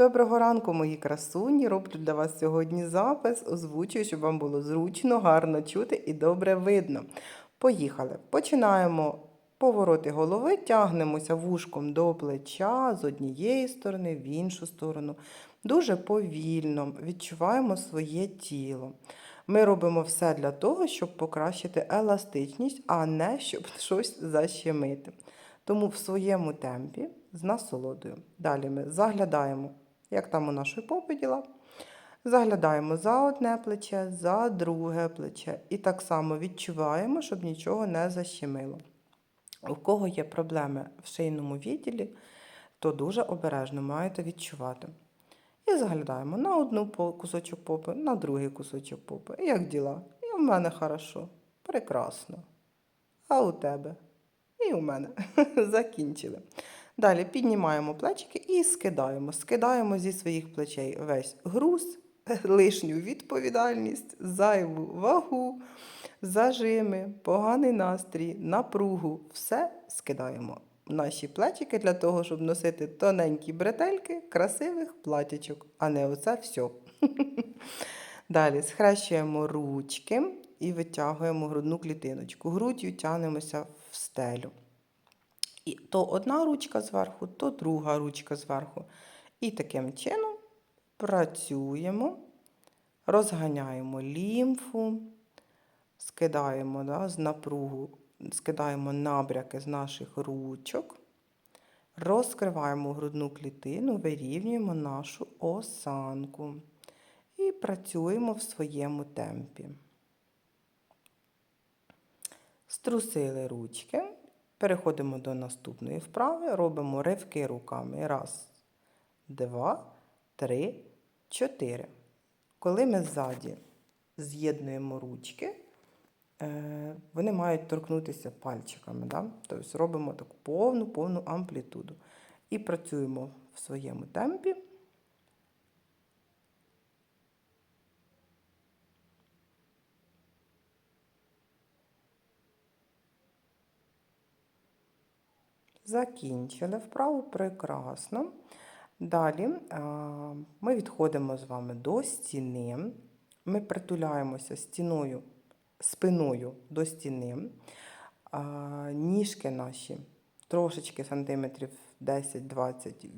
Доброго ранку, мої красуні. Роблю для вас сьогодні запис. Озвучую, щоб вам було зручно, гарно чути і добре видно. Поїхали. Починаємо повороти голови, тягнемося вушком до плеча з однієї сторони, в іншу сторону. Дуже повільно відчуваємо своє тіло. Ми робимо все для того, щоб покращити еластичність, а не щоб щось защемити. Тому в своєму темпі з насолодою. Далі ми заглядаємо, як там у нашої попи діла. Заглядаємо за одне плече, за друге плече. І так само відчуваємо, щоб нічого не защемило. У кого є проблеми в шийному відділі, то дуже обережно маєте відчувати. І заглядаємо на одну кусочок попи, на другий кусочок попи. І Як діла? І у мене хорошо. Прекрасно. А у тебе? І у мене. Закінчили. Далі піднімаємо плечики і скидаємо. Скидаємо зі своїх плечей весь груз, лишню відповідальність, зайву вагу, зажими, поганий настрій, напругу. Все скидаємо. Наші плечики для того, щоб носити тоненькі бретельки красивих платячок, а не оце все. Далі схрещуємо ручки і витягуємо грудну клітиночку. Груддю тягнемося в стелю. І то одна ручка зверху, то друга ручка зверху. І таким чином працюємо, розганяємо лімфу, скидаємо да, з напругу, скидаємо набряки з наших ручок, розкриваємо грудну клітину, вирівнюємо нашу осанку і працюємо в своєму темпі. Струсили ручки. Переходимо до наступної вправи. Робимо ривки руками. Раз, два, три, чотири. Коли ми ззаді з'єднуємо ручки, е, вони мають торкнутися пальчиками. Да? Тобто робимо таку повну повну амплітуду. І працюємо в своєму темпі. Закінчили вправу прекрасно. Далі ми відходимо з вами до стіни. Ми притуляємося стіною, спиною до стіни. Ніжки наші трошечки сантиметрів 10-20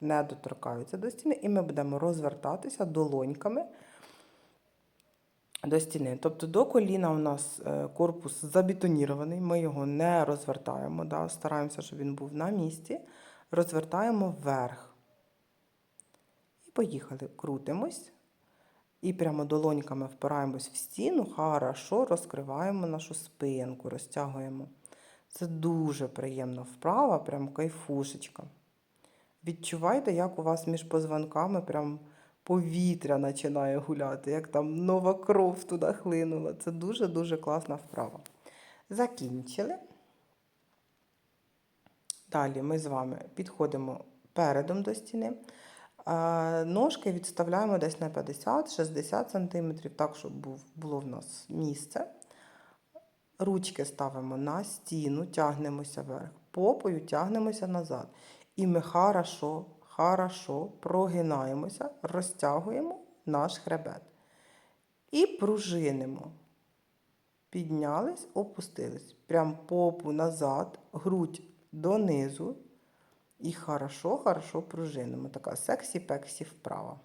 не доторкаються до стіни, і ми будемо розвертатися долоньками до стіни. Тобто до коліна у нас е, корпус забетонірований, ми його не розвертаємо, да, стараємося, щоб він був на місці. Розвертаємо вверх. І поїхали. Крутимось. І прямо долоньками впираємось в стіну, хорошо розкриваємо нашу спинку, розтягуємо. Це дуже приємна вправа, прям кайфушечка. Відчувайте, як у вас між позвонками прям повітря починає гуляти, як там нова кров туди хлинула. Це дуже-дуже класна вправа. Закінчили. Далі ми з вами підходимо передом до стіни. Ножки відставляємо десь на 50-60 см, так, щоб було в нас місце. Ручки ставимо на стіну, тягнемося вверх, попою тягнемося назад. І ми хорошо, хорошо прогинаємося, розтягуємо наш хребет. І пружинимо. Піднялись, опустились. Прям попу назад, грудь донизу. І хорошо, хорошо пружинимо. Така сексі-пексі вправа.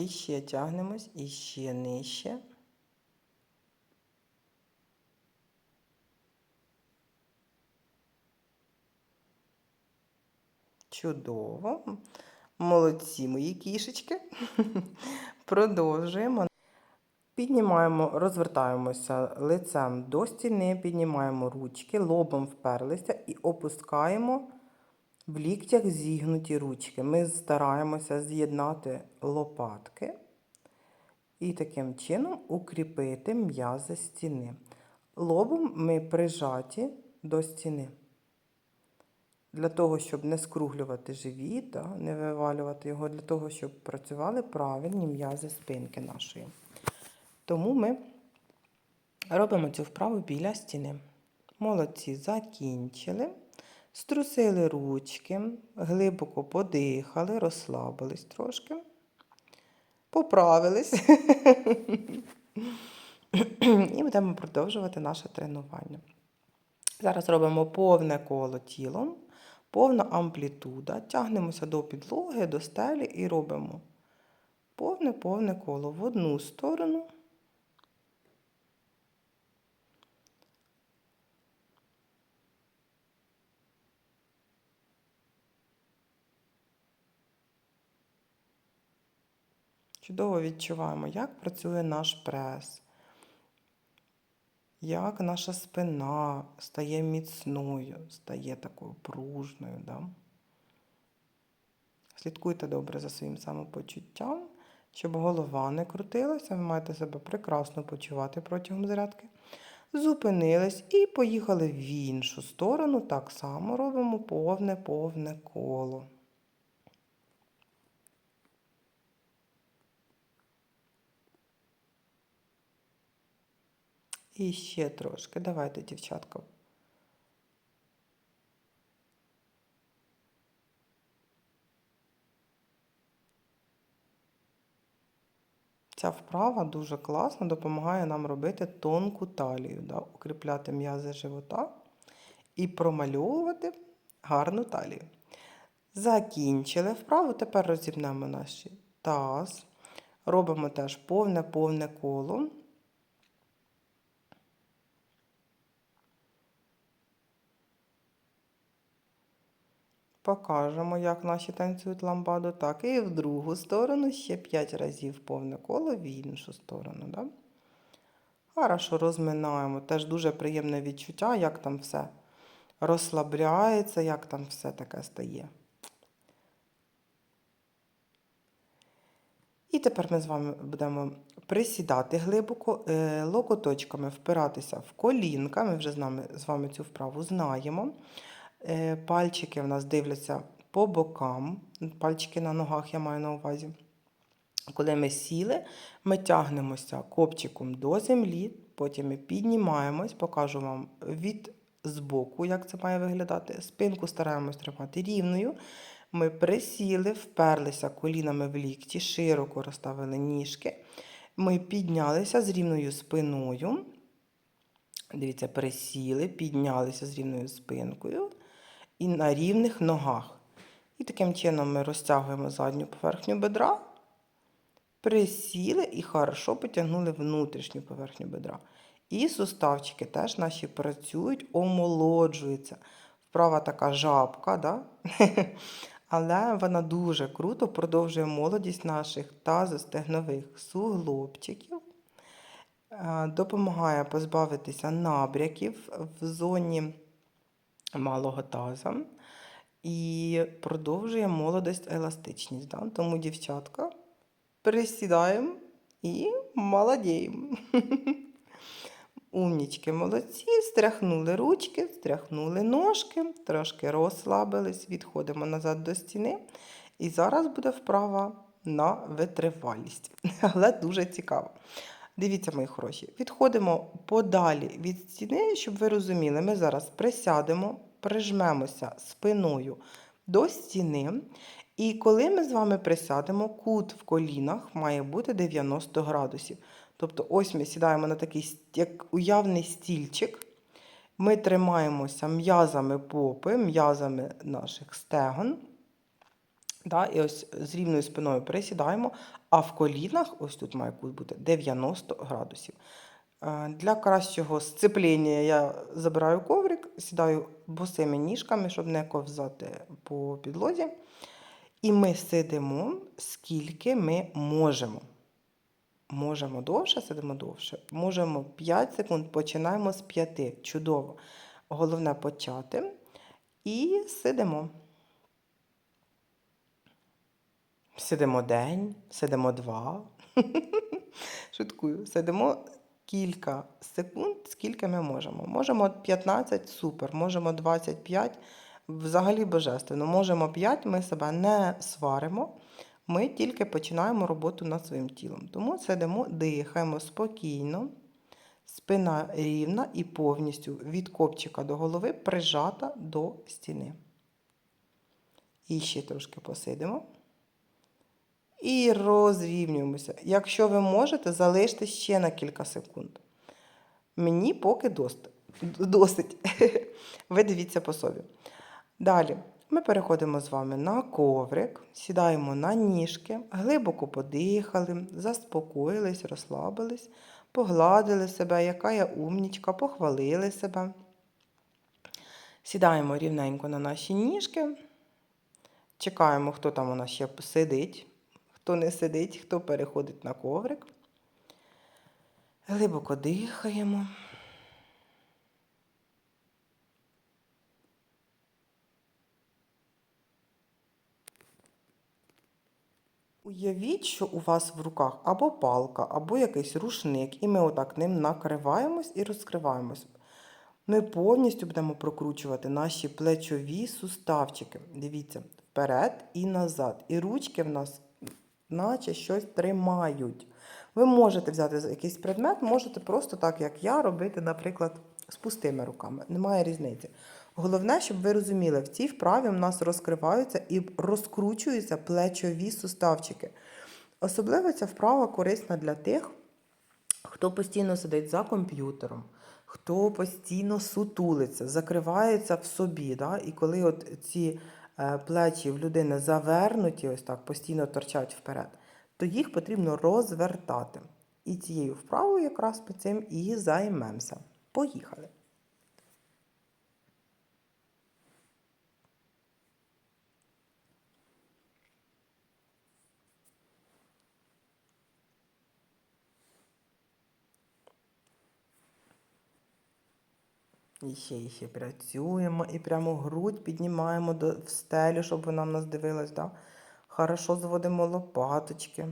І ще тягнемось, і ще нижче. Чудово. Молодці мої кішечки. Продовжуємо. Піднімаємо, розвертаємося лицем до стіни, піднімаємо ручки, лобом вперлися і опускаємо в ліктях зігнуті ручки. Ми стараємося з'єднати лопатки і таким чином укріпити м'язи стіни. Лобом ми прижаті до стіни. для того, щоб не скруглювати живіт, не вивалювати його, для того, щоб працювали правильні м'язи спинки нашої. Тому ми робимо цю вправу біля стіни. Молодці, закінчили. Струсили ручки, глибоко подихали, розслабились трошки. Поправились. І будемо продовжувати наше тренування. Зараз робимо повне коло тілом, повна амплітуда. Тягнемося до підлоги, до стелі і робимо повне-повне коло в одну сторону. Чудово відчуваємо, як працює наш прес, як наша спина стає міцною, стає такою пружною. Да? Слідкуйте добре за своїм самопочуттям, щоб голова не крутилася, ви маєте себе прекрасно почувати протягом зарядки. Зупинились і поїхали в іншу сторону. Так само робимо повне-повне коло. І ще трошки. Давайте, дівчатка. Ця вправа дуже класно допомагає нам робити тонку талію, да? укріпляти м'язи живота і промальовувати гарну талію. Закінчили вправу, тепер розімнемо наш таз. Робимо теж повне-повне коло. Покажемо, як наші танцюють ламбаду. Так, і в другу сторону ще 5 разів повне коло в іншу сторону. Да? Хорошо розминаємо. Теж дуже приємне відчуття, як там все розслабляється, як там все таке стає. І тепер ми з вами будемо присідати глибоко, е, локоточками впиратися в колінка. Ми вже з, нами, з вами цю вправу знаємо. Е, пальчики в нас дивляться по бокам, пальчики на ногах я маю на увазі. Коли ми сіли, ми тягнемося копчиком до землі, потім ми піднімаємось, покажу вам від збоку, як це має виглядати. Спинку стараємось тримати рівною. Ми присіли, вперлися колінами в лікті, широко розставили ніжки. Ми піднялися з рівною спиною. Дивіться, присіли, піднялися з рівною спинкою і на рівних ногах. І таким чином ми розтягуємо задню поверхню бедра, присіли і хорошо потягнули внутрішню поверхню бедра. І суставчики теж наші працюють, омолоджуються. Вправа така жабка, да? але вона дуже круто продовжує молодість наших тазостегнових суглобчиків. Е, допомагає позбавитися набряків в зоні малого таза і продовжує молодость еластичність. Да? Тому, дівчатка, присідаємо і молодіємо. Умнічки молодці, стряхнули ручки, стряхнули ножки, трошки розслабились, відходимо назад до стіни. І зараз буде вправа на витривалість. Але дуже цікаво. Дивіться, мої хороші, відходимо подалі від стіни, щоб ви розуміли, ми зараз присядемо, прижмемося спиною до стіни. І коли ми з вами присядемо, кут в колінах має бути 90 градусів. Тобто, ось ми сідаємо на такий як уявний стільчик. Ми тримаємося м'язами попи, м'язами наших стегон. Да, І ось з рівною спиною присідаємо, а в колінах, ось тут має кут бути 90 градусів. Е, для кращого сцеплення я забираю коврик, сідаю босими ніжками, щоб не ковзати по підлозі. І ми сидимо, скільки ми можемо. Можемо довше, сидимо довше. Можемо 5 секунд, починаємо з 5. Чудово. Головне почати. І сидимо. Сидимо день, сидимо два. Шуткую, сидимо кілька секунд, скільки ми можемо. Можемо 15 супер, можемо 25 взагалі божественно. Можемо 5, ми себе не сваримо. Ми тільки починаємо роботу над своїм тілом. Тому сидимо, дихаємо спокійно, спина рівна і повністю від копчика до голови прижата до стіни. І ще трошки посидимо. І розрівнюємося. Якщо ви можете, залиште ще на кілька секунд. Мені поки досить. досить. Ви дивіться по собі. Далі ми переходимо з вами на коврик, сідаємо на ніжки, глибоко подихали, заспокоїлись, розслабились, погладили себе, яка я умнічка, похвалили себе. Сідаємо рівненько на наші ніжки. Чекаємо, хто там у нас ще сидить, хто не сидить, хто переходить на коврик. Глибоко дихаємо. Уявіть, що у вас в руках або палка, або якийсь рушник, і ми отак ним накриваємось і розкриваємось. Ми повністю будемо прокручувати наші плечові суставчики. Дивіться, вперед і назад. І ручки в нас, наче щось тримають. Ви можете взяти якийсь предмет, можете просто так, як я, робити, наприклад, з пустими руками. Немає різниці. Головне, щоб ви розуміли, в цій вправі в нас розкриваються і розкручуються плечові суставчики. Особливо ця вправа корисна для тих, хто постійно сидить за комп'ютером, хто постійно сутулиться, закривається в собі. Да? І коли от ці плечі в людини завернуті, ось так постійно торчать вперед, то їх потрібно розвертати. І цією вправою якраз ми цим і займемося. Поїхали! І ще, і ще працюємо, і прямо грудь піднімаємо до, в стелю, щоб вона в нас дивилась. Да? Хорошо зводимо лопаточки.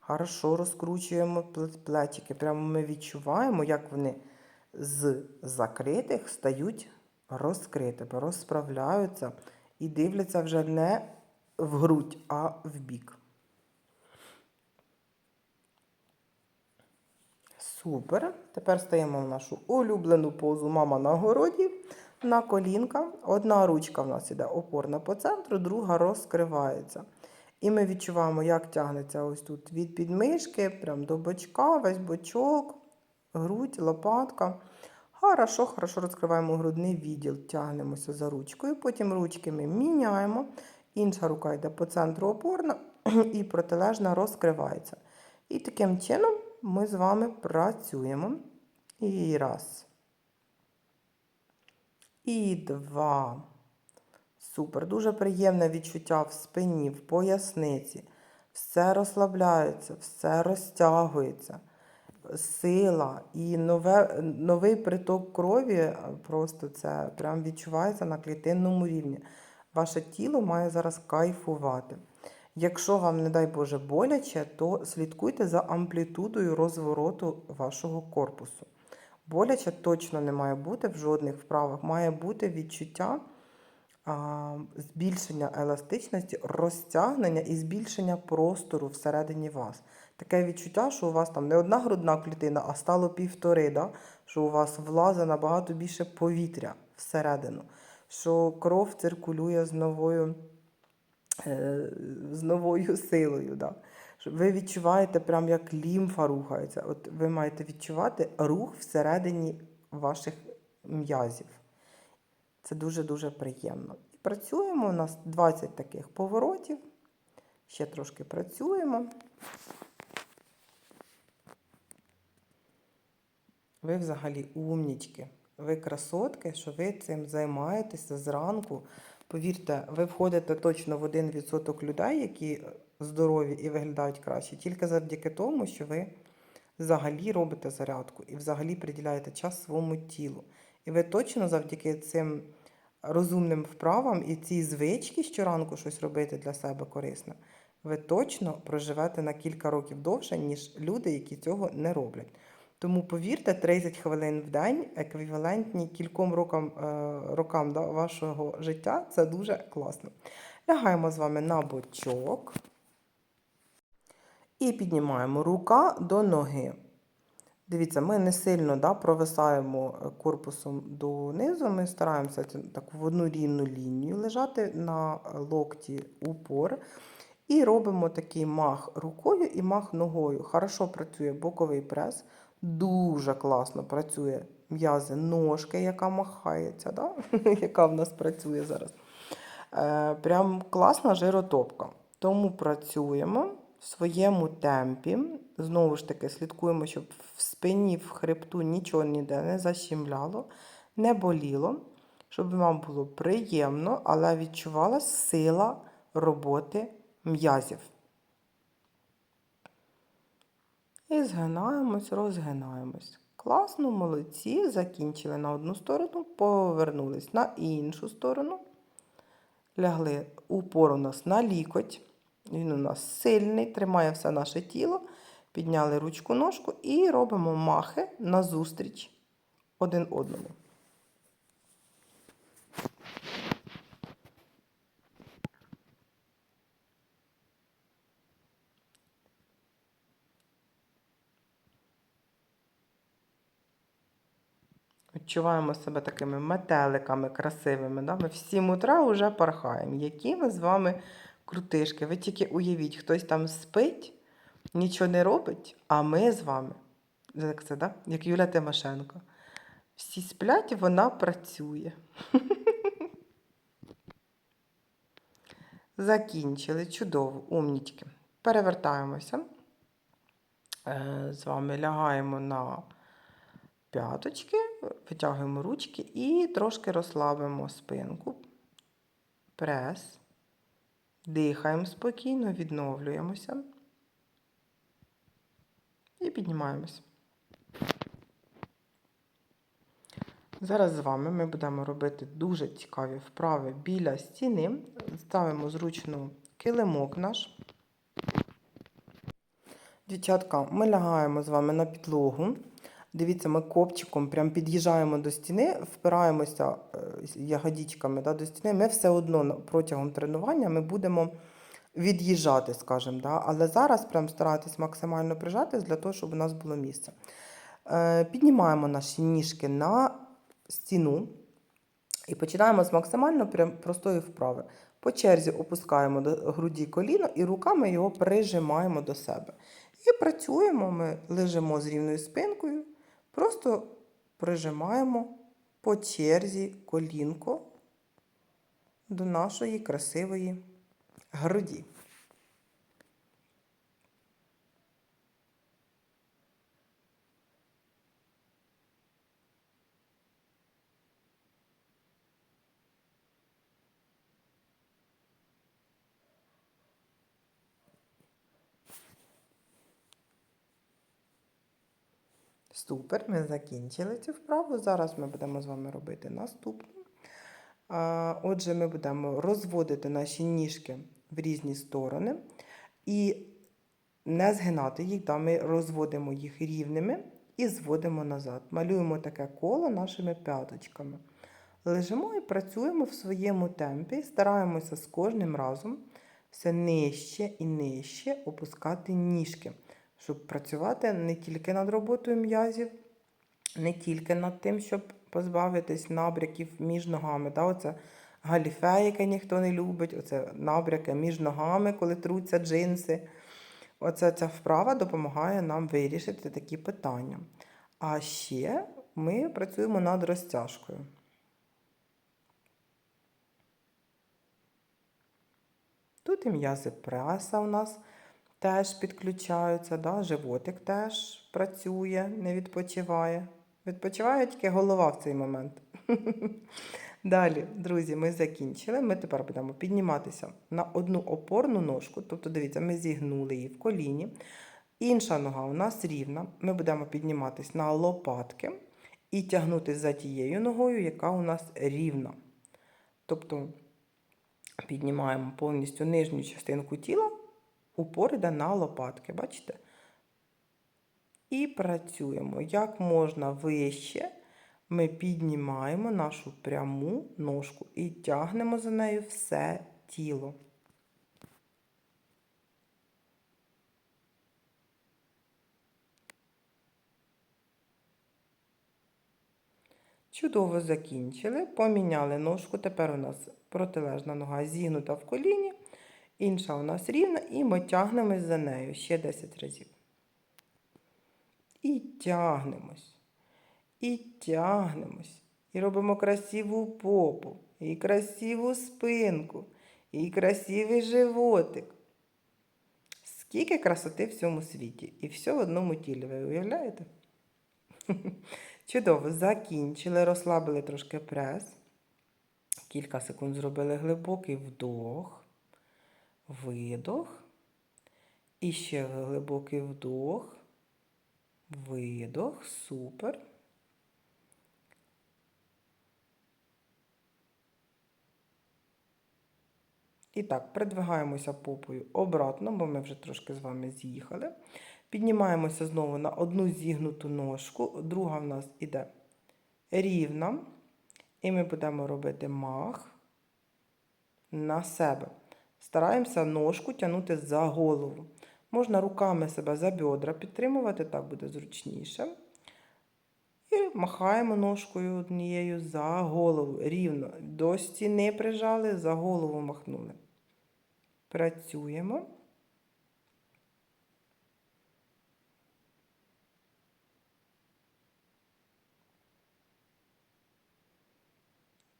Хорошо розкручуємо плечики. Прямо ми відчуваємо, як вони з закритих стають розкритими, розправляються і дивляться вже не в грудь, а в бік. Супер. Тепер стаємо в нашу улюблену позу мама на городі. На колінка. Одна ручка в нас іде опорна по центру, друга розкривається. І ми відчуваємо, як тягнеться ось тут від підмишки, прям до бочка, весь бочок, грудь, лопатка. Хорошо, хорошо розкриваємо грудний відділ, тягнемося за ручкою. Потім ручки ми міняємо. Інша рука йде по центру опорна і протилежна розкривається. І таким чином ми з вами працюємо. І раз. І два. Супер. Дуже приємне відчуття в спині, в поясниці. Все розслабляється, все розтягується. Сила і нове, новий приток крові просто це прям відчувається на клітинному рівні. Ваше тіло має зараз кайфувати. Якщо вам, не дай Боже, боляче, то слідкуйте за амплітудою розвороту вашого корпусу. Боляче точно не має бути в жодних вправах. Має бути відчуття а, збільшення еластичності, розтягнення і збільшення простору всередині вас. Таке відчуття, що у вас там не одна грудна клітина, а стало півтори, да? що у вас влазить набагато більше повітря всередину, що кров циркулює з новою. Е, з новою силою. Да. Ви відчуваєте, прям як лімфа рухається. От Ви маєте відчувати рух всередині ваших м'язів. Це дуже-дуже приємно. І працюємо. У нас 20 таких поворотів. Ще трошки працюємо. Ви взагалі умнічки. Ви красотки, що ви цим займаєтеся зранку. Повірте, ви входите точно в 1% людей, які здорові і виглядають краще, тільки завдяки тому, що ви взагалі робите зарядку і взагалі приділяєте час своєму тілу. І ви точно завдяки цим розумним вправам і цій звичці щоранку щось робити для себе корисне, ви точно проживете на кілька років довше, ніж люди, які цього не роблять. Тому повірте, 30 хвилин в день еквівалентні кільком рокам, е, рокам да, вашого життя. Це дуже класно. Лягаємо з вами на бочок і піднімаємо рука до ноги. Дивіться, ми не сильно да, провисаємо корпусом донизу. Ми стараємося так в одну рівну лінію лежати на локті упор. І робимо такий мах рукою і мах ногою. Хорошо працює боковий прес, дуже класно працює м'язи ножки, яка махається, да? яка в нас працює зараз. Е, прям класна жиротопка. Тому працюємо в своєму темпі. Знову ж таки, слідкуємо, щоб в спині, в хребту нічого ніде не защемляло, не боліло, щоб вам було приємно, але відчувалась сила роботи м'язів. І згинаємось, розгинаємось. Класно, молодці. Закінчили на одну сторону, повернулись на іншу сторону. Лягли упор у нас на лікоть. Він у нас сильний, тримає все наше тіло. Підняли ручку ножку і робимо махи назустріч один одному. Відчуваємо себе такими метеликами красивими. Да? Ми в 7 утра вже порхаємо. Які ми з вами крутишки. Ви тільки уявіть, хтось там спить, нічого не робить, а ми з вами, як це, да? як Юля Тимошенко. Всі сплять, вона працює. Закінчили. Чудово, умнічки. Перевертаємося. Е, З вами лягаємо на п'яточки, витягуємо ручки і трошки розслабимо спинку. Прес. Дихаємо спокійно, відновлюємося. І піднімаємось. Зараз з вами ми будемо робити дуже цікаві вправи біля стіни. Ставимо зручно килимок наш. Дівчатка, ми лягаємо з вами на підлогу. Дивіться, ми копчиком прям під'їжджаємо до стіни, впираємося е, ягодичками да, до стіни. Ми все одно протягом тренування ми будемо від'їжджати, скажімо. Да? Але зараз прям старатись максимально прижатись для того, щоб у нас було місце. Е, Піднімаємо наші ніжки на стіну і починаємо з максимально прям простої вправи. По черзі опускаємо до груді коліно і руками його прижимаємо до себе. І працюємо, ми лежимо з рівною спинкою, просто прижимаємо по черзі колінко до нашої красивої груді. Супер, ми закінчили цю вправу. Зараз ми будемо з вами робити наступну. Отже, ми будемо розводити наші ніжки в різні сторони і не згинати їх. Да, ми розводимо їх рівними і зводимо назад. Малюємо таке коло нашими п'яточками. Лежимо і працюємо в своєму темпі, стараємося з кожним разом все нижче і нижче опускати ніжки, щоб працювати не тільки над роботою м'язів, не тільки над тим, щоб позбавитись набряків між ногами. Да? Оце галіфе, яке ніхто не любить, оце набряки між ногами, коли труться джинси. Оце ця вправа допомагає нам вирішити такі питання. А ще ми працюємо над розтяжкою. Тут і м'язи преса у нас теж підключаються, да? животик теж працює, не відпочиває. Відпочиває тільки голова в цей момент. Далі, друзі, ми закінчили. Ми тепер будемо підніматися на одну опорну ножку. Тобто, дивіться, ми зігнули її в коліні. Інша нога у нас рівна. Ми будемо підніматися на лопатки і тягнути за тією ногою, яка у нас рівна. Тобто піднімаємо повністю нижню частинку тіла, упор йде на лопатки. Бачите? І працюємо як можна вище. Ми піднімаємо нашу пряму ножку і тягнемо за нею все тіло. Чудово закінчили, поміняли ножку. Тепер у нас протилежна нога зігнута в коліні, інша у нас рівна, і ми тягнемось за нею ще 10 разів. І тягнемось, і тягнемось, і робимо красиву попу, і красиву спинку, і красивий животик. Скільки красоти в цьому світі, і все в одному тілі, ви уявляєте? Чудово, закінчили, розслабили трошки прес. Кілька секунд зробили глибокий вдох, видох. І ще глибокий вдох, видох, супер. І так, придвигаємося попою обратно, бо ми вже трошки з вами з'їхали. Піднімаємося знову на одну зігнуту ножку, друга в нас іде рівна. І ми будемо робити мах на себе. Стараємося ножку тягнути за голову. Можна руками себе за бедра підтримувати, так буде зручніше. І махаємо ножкою однією за голову. Рівно. До стіни прижали, за голову махнули. Працюємо.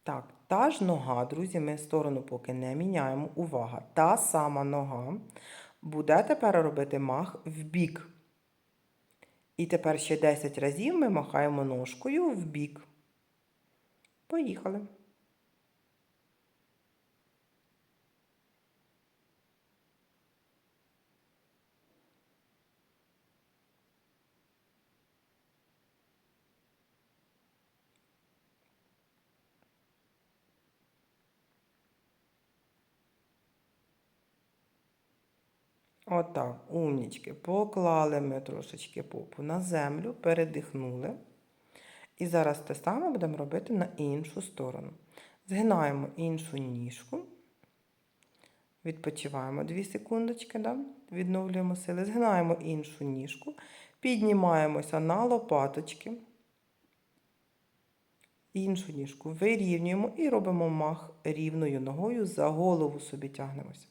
Так, та ж нога, друзі, ми сторону поки не міняємо. Увага! Та сама нога буде тепер робити мах в бік. І тепер ще 10 разів ми махаємо ножкою в бік. Поїхали. Отак, умнічки. Поклали ми трошечки попу на землю, передихнули. І зараз те саме будемо робити на іншу сторону. Згинаємо іншу ніжку. Відпочиваємо 2 секундочки, да? відновлюємо сили. Згинаємо іншу ніжку, піднімаємося на лопаточки. Іншу ніжку вирівнюємо і робимо мах рівною ногою, за голову собі тягнемося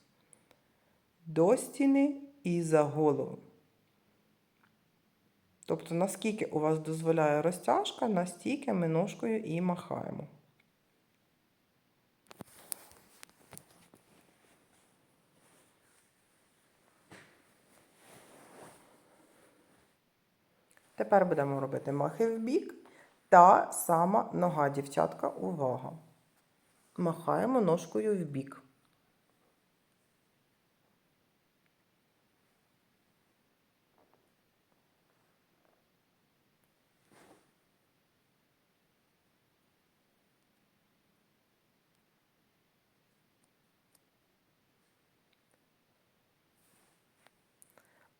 до стіни і за голову. Тобто, наскільки у вас дозволяє розтяжка, настільки ми ножкою і махаємо. Тепер будемо робити махи в бік. Та сама нога, дівчатка, увага. Махаємо ножкою в бік.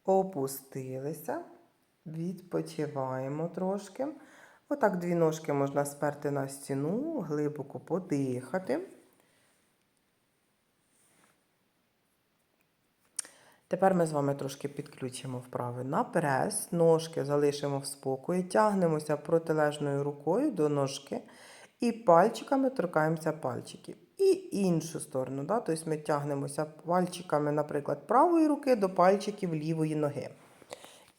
Опустилися, відпочиваємо трошки. Отак дві ножки можна сперти на стіну, глибоко подихати. Тепер ми з вами трошки підключимо вправи на прес, ножки залишимо в спокої, тягнемося протилежною рукою до ножки і пальчиками торкаємося пальчиків. І іншу сторону. Да? Тобто ми тягнемося пальчиками, наприклад, правої руки до пальчиків лівої ноги.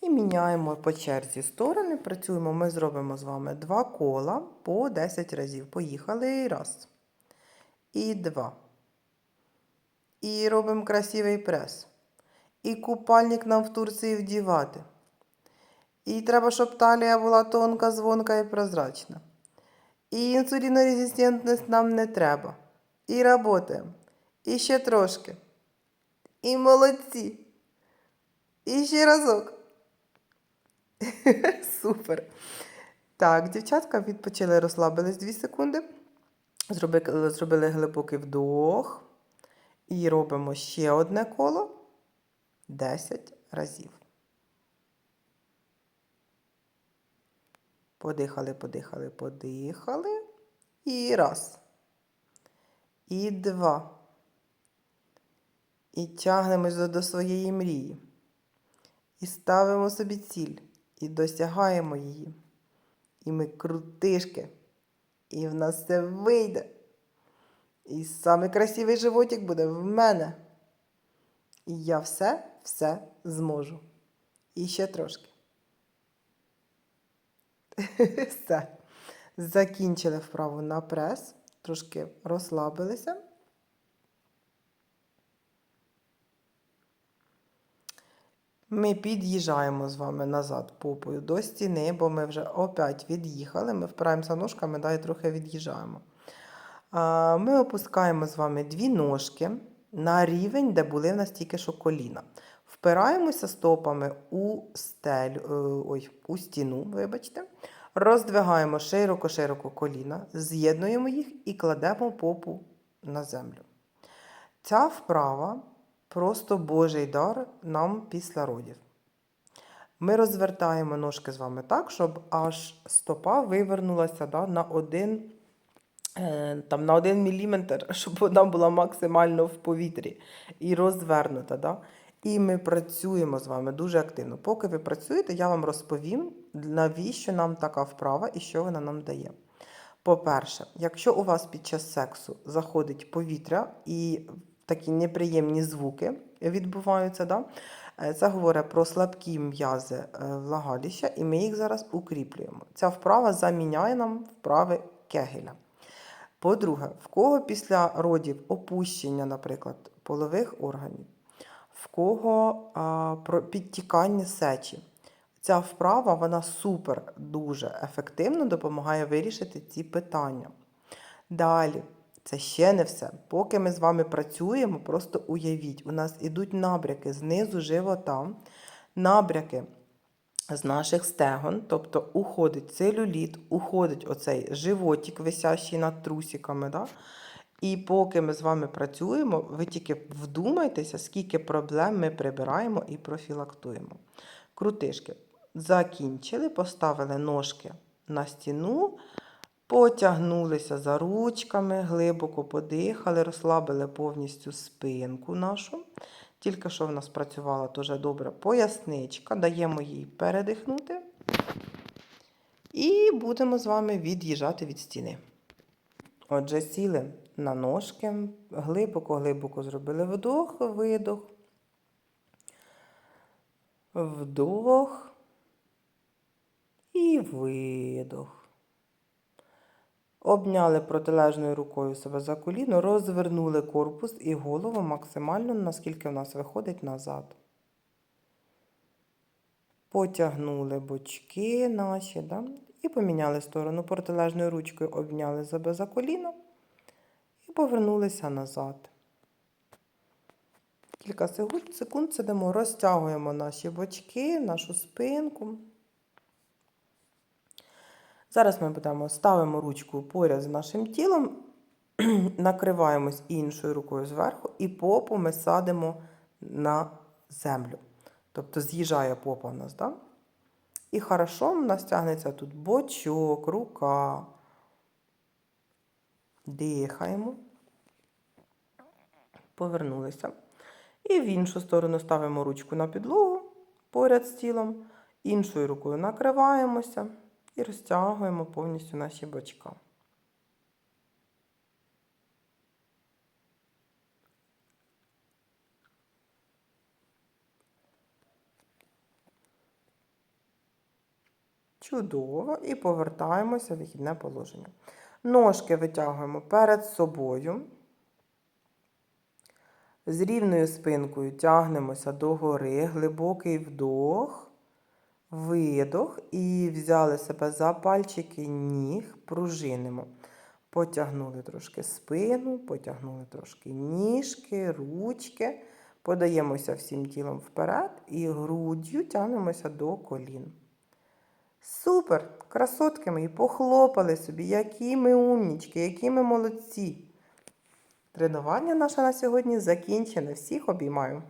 І міняємо по черзі сторони. Працюємо, ми зробимо з вами два кола по 10 разів. Поїхали. Раз. І два. І робимо красивий прес. І купальник нам в Турції вдівати. І треба, щоб талія була тонка, звонка і прозрачна. І інсулінорезистентність нам не треба. І работаємо. І ще трошки. І молодці. І ще разок. Супер. Так, дівчатка відпочили, розслабились 2 секунди. Зробили, зробили глибокий вдох. І робимо ще одне коло 10 разів. Подихали, подихали, подихали. І раз. І два. І тягнемось до, своєї мрії. І ставимо собі ціль. І досягаємо її. І ми крутишки. І в нас все вийде. І самий красивий животик буде в мене. І я все, все зможу. І ще трошки. Все. Закінчили вправу на прес. Трошки розслабилися. Ми під'їжджаємо з вами назад попою до стіни, бо ми вже опять від'їхали. Ми впираємося ножками, далі трохи від'їжджаємо. Ми опускаємо з вами дві ножки на рівень, де були в нас тільки що коліна. Впираємося стопами у стелю, е, ой, у стіну, вибачте. Роздвигаємо широко-широко коліна, з'єднуємо їх і кладемо попу на землю. Ця вправа просто Божий дар нам після родів. Ми розвертаємо ножки з вами так, щоб аж стопа вивернулася да, на один, е, там, на один міліметр, щоб вона була максимально в повітрі і розвернута. Да? І ми працюємо з вами дуже активно. Поки ви працюєте, я вам розповім, навіщо нам така вправа і що вона нам дає. По-перше, якщо у вас під час сексу заходить повітря і такі неприємні звуки відбуваються, да? е, це говорить про слабкі м'язи е, влагалища, і ми їх зараз укріплюємо. Ця вправа заміняє нам вправи кегеля. По-друге, в кого після родів опущення, наприклад, полових органів, в кого а, підтікання сечі. Ця вправа вона супер дуже ефективно допомагає вирішити ці питання. Далі, це ще не все. Поки ми з вами працюємо, просто уявіть, у нас ідуть набряки знизу живота, набряки з наших стегон, тобто уходить целюліт, уходить оцей животик, висящий над трусиками. Да? І поки ми з вами працюємо, ви тільки вдумайтеся, скільки проблем ми прибираємо і профілактуємо. Крутишки. Закінчили, поставили ножки на стіну, потягнулися за ручками, глибоко подихали, розслабили повністю спинку нашу. Тільки що в нас працювала дуже добре поясничка, даємо їй передихнути. І будемо з вами від'їжджати від стіни. Отже, сіли на ножки, глибоко-глибоко зробили вдох, видох. Вдох і видох. Обняли протилежною рукою себе за коліно, розвернули корпус і голову максимально, наскільки в нас виходить назад. Потягнули бочки наші, да? і поміняли сторону протилежною ручкою, обняли себе за коліно і повернулися назад. Кілька секунд, сидимо, розтягуємо наші бочки, нашу спинку. Зараз ми будемо ставимо ручку поряд з нашим тілом, накриваємось іншою рукою зверху, і попу ми садимо на землю. Тобто з'їжджає попа в нас, да? І хорошо в нас тягнеться тут бочок, рука. Дихаємо. Повернулися. І в іншу сторону ставимо ручку на підлогу поряд з тілом, іншою рукою накриваємося і розтягуємо повністю наші бочка. Чудово. І повертаємося в вихідне положення. Ножки витягуємо перед собою. З рівною спинкою тягнемося догори, глибокий вдох, видох і взяли себе за пальчики ніг, пружинимо. Потягнули трошки спину, потягнули трошки ніжки, ручки. Подаємося всім тілом вперед і груддю тягнемося до колін. Супер! Красотки мої, похлопали собі, які ми умнічки, які ми молодці. Тренування наше на сьогодні закінчене. Всіх обіймаю.